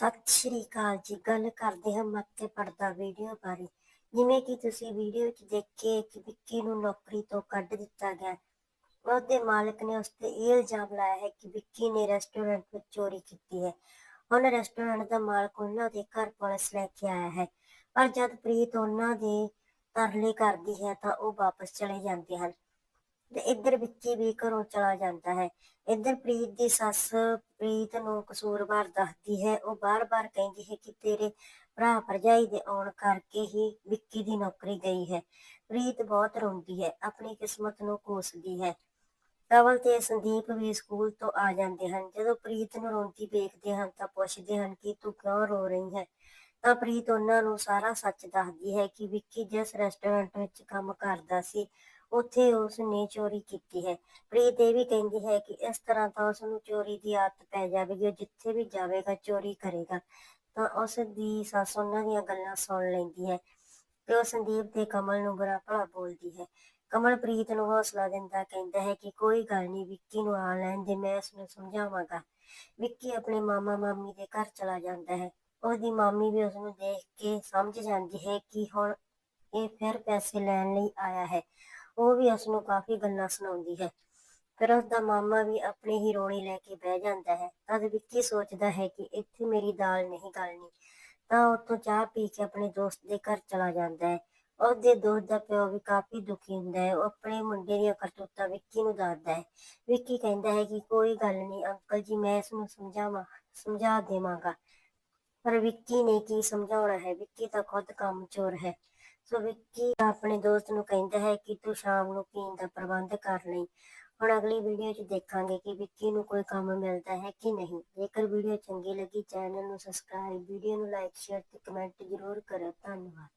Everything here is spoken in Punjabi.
ਸਤਿ ਸ਼੍ਰੀ ਅਕਾਲ ਜੀ। ਗੱਲ ਕਰਦੇ ਹਾਂ ਮੱਤੇ ਪੜਦਾ ਵੀਡੀਓ ਬਾਰੇ। ਜਿਵੇਂ ਕਿ ਤੁਸੀਂ ਵੀਡੀਓ ਵਿੱਚ ਦੇਖੇ ਕਿ ਵਿੱਕੀ ਨੂੰ ਨੌਕਰੀ ਤੋਂ ਕੱਢ ਦਿੱਤਾ ਗਿਆ। ਉਹਦੇ ਮਾਲਕ ਨੇ ਉਸ ਤੇ ਇਹ ਇਲਜ਼ਾਮ ਲਾਇਆ ਹੈ ਕਿ ਵਿੱਕੀ ਨੇ ਰੈਸਟੋਰੈਂਟ ਵਿੱਚ ਚੋਰੀ ਕੀਤੀ ਹੈ। ਹੁਣ ਰੈਸਟੋਰੈਂਟ ਦਾ ਮਾਲਕ ਉਹਨਾਂ ਦੇ ਘਰ ਪੁਲਿਸ ਲੈ ਕੇ ਆਇਆ ਹੈ। ਪਰ ਜਦ ਪ੍ਰੀਤ ਉਹਨਾਂ ਦੇ ਤਰਲੇ ਕਰਦੀ ਹੈ ਤਾਂ ਉਹ ਵਾਪਸ ਚਲੇ ਜਾਂਦੇ ਹਨ। ਤੇ ਇੱਧਰ ਵਿੱਕੀ ਵੀ ਘਰੋਂ ਚਲਾ ਜਾਂਦਾ ਹੈ। ਇੱਧਰ ਪ੍ਰੀਤ ਦੀ ਸੱਸ ਪ੍ਰੀਤ ਨੂੰ ਕਸੂਰਵਾਰ ਦੱਸਦੀ ਹੈ। ਉਹ ਬਾਰ-ਬਾਰ ਕਹਿੰਦੀ ਹੈ ਕਿ ਤੇਰੇ ਭਰਾ ਭਰਜਾਈ ਦੇ ਆਉਣ ਕਰਕੇ ਹੀ ਵਿੱਕੀ ਦੀ ਨੌਕਰੀ ਗਈ ਹੈ। ਪ੍ਰੀਤ ਬਹੁਤ ਰੋਂਦੀ ਹੈ, ਆਪਣੀ ਕਿਸਮਤ ਨੂੰ ਕੋਸਦੀ ਹੈ। ਕਵਲ ਤੇ ਸੰਦੀਪ ਵੀ ਸਕੂਲ ਤੋਂ ਆ ਜਾਂਦੇ ਹਨ। ਜਦੋਂ ਪ੍ਰੀਤ ਨੂੰ ਰੋਂਦੀ ਵੇਖਦੇ ਹਨ ਤਾਂ ਪੁੱਛਦੇ ਹਨ ਕਿ ਤੂੰ ਕਿਉਂ ਰੋ ਰਹੀ ਹੈ? ਤਾਂ ਪ੍ਰੀਤ ਉਹਨਾਂ ਨੂੰ ਸਾਰਾ ਸੱਚ ਦੱਸਦੀ ਹੈ ਕਿ ਵਿੱਕੀ ਜਿਸ ਰੈਸਟੋਰੈਂਟ ਵਿੱਚ ਕੰਮ ਕਰਦਾ ਸੀ ਉੱਥੇ ਉਸ ਨੇ ਚੋਰੀ ਕੀਤੀ ਹੈ। ਪ੍ਰੀਤ ਇਹ ਵੀ ਕਹਿੰਦੀ ਹੈ ਕਿ ਇਸ ਤਰ੍ਹਾਂ ਤਾਂ ਉਸ ਨੂੰ ਚੋਰੀ ਦੀ ਆਦਤ ਪੈ ਜਾਵੇਗੀ, ਉਹ ਜਿੱਥੇ ਵੀ ਜਾਵੇਗਾ ਚੋਰੀ ਕਰੇਗਾ। ਤਾਂ ਉਸ ਦੀ ਸੱਸ ਉਹਨਾਂ ਦੀਆਂ ਗੱਲਾਂ ਸੁਣ ਲੈਂਦੀ ਹੈ ਤੇ ਉਹ ਸੰਦੀਪ ਤੇ ਕਮਲ ਨੂੰ ਬੁਰਾ ਭਲਾ ਬੋਲਦੀ ਹੈ। ਕਮਲ ਪ੍ਰੀਤ ਨੂੰ ਹੌਸਲਾ ਦਿੰਦਾ ਕਹਿੰਦਾ ਹੈ ਕਿ ਕੋਈ ਗੱਲ ਨਹੀਂ, ਵਿੱਕੀ ਨੂੰ ਆ ਲੈਣ ਦੇ, ਮੈਂ ਉਸ ਨੂੰ ਸਮਝਾਵਾਂਗਾ। ਵਿੱਕੀ ਆਪਣੇ ਮਾਮਾ ਮਾਮੀ ਦੇ ਘਰ ਚਲਾ ਜਾਂਦਾ ਹੈ। ਉਹਦੀ ਮਾਮੀ ਵੀ ਉਸ ਨੂੰ ਦੇਖ ਕੇ ਸਮਝ ਜਾਂਦੀ ਹੈ ਕਿ ਹੁਣ ਇਹ ਫਿਰ ਪੈਸੇ ਲੈਣ ਲਈ ਆਇਆ ਹੈ। ਉਹ ਵੀ ਉਸ ਨੂੰ ਕਾਫੀ ਗੱਲਾਂ ਸੁਣਾਉਂਦੀ ਹੈ। ਫਿਰ ਉਸ ਦਾ ਮਾਮਾ ਵੀ ਆਪਣੀ ਹੀ ਰੋਣੀ ਲੈ ਕੇ ਬਹਿ ਜਾਂਦਾ ਹੈ। ਤਦ ਵਿੱਕੀ ਸੋਚਦਾ ਹੈ ਕਿ ਇੱਥੇ ਮੇਰੀ ਦਾਲ ਨਹੀਂ ਗਲਣੀ। ਤਾਂ ਉੱਥੋਂ ਚਾਹ ਪੀ ਕੇ ਆਪਣੇ ਦੋਸਤ ਦੇ ਘਰ ਚਲਾ ਜਾਂਦਾ ਹੈ। ਉਹਦੇ ਦੋਸਤ ਦਾ ਪਿਓ ਵੀ ਕਾਫੀ ਦੁਖੀ ਹੁੰਦਾ ਹੈ। ਉਹ ਆਪਣੇ ਮੁੰਡੇ ਦੀਆਂ ਕਰਤੂਤਾਂ ਵਿੱਕੀ ਨੂੰ ਦੱਸਦਾ ਹੈ। ਵਿੱਕੀ ਕਹਿੰਦਾ ਹੈ ਕਿ ਕੋਈ ਗੱਲ ਨਹੀਂ, ਅੰਕਲ ਜੀ, ਮੈਂ ਇਸ ਨੂੰ ਸਮਝਾਵਾਂ, ਸਮਝਾ ਦੇਵਾਂਗਾ। ਪਰ ਵਿੱਕੀ ਨੇ ਕੀ ਸਮਝਾਉਣਾ ਹੈ? ਵਿੱਕੀ ਤਾਂ ਖੁਦ ਕੰਮ ਚੋਰ ਹੈ। ਸੋ ਵਿੱਕੀ ਆਪਣੇ ਦੋਸਤ ਨੂੰ ਕਹਿੰਦਾ ਹੈ ਕਿ ਤੂੰ ਸ਼ਾਮ ਨੂੰ ਪੀਣ ਦਾ ਪ੍ਰਬੰਧ ਕਰ ਲਈ। ਹੁਣ ਅਗਲੀ ਵੀਡੀਓ 'ਚ ਦੇਖਾਂਗੇ ਕਿ ਵਿੱਕੀ ਨੂੰ ਕੋਈ ਕੰਮ ਮਿਲਦਾ ਹੈ ਕਿ ਨਹੀਂ। ਜੇਕਰ ਵੀਡੀਓ ਚੰਗੀ ਲੱਗੀ, ਚੈਨਲ ਨੂੰ ਸਬਸਕ੍ਰਾਈਬ, ਵੀਡੀਓ ਨੂੰ ਲਾਈਕ, ਸ਼ੇਅਰ ਤੇ ਕਮੈਂਟ ਜ਼ਰੂਰ ਕਰੋ। ਧੰਨਵਾਦ।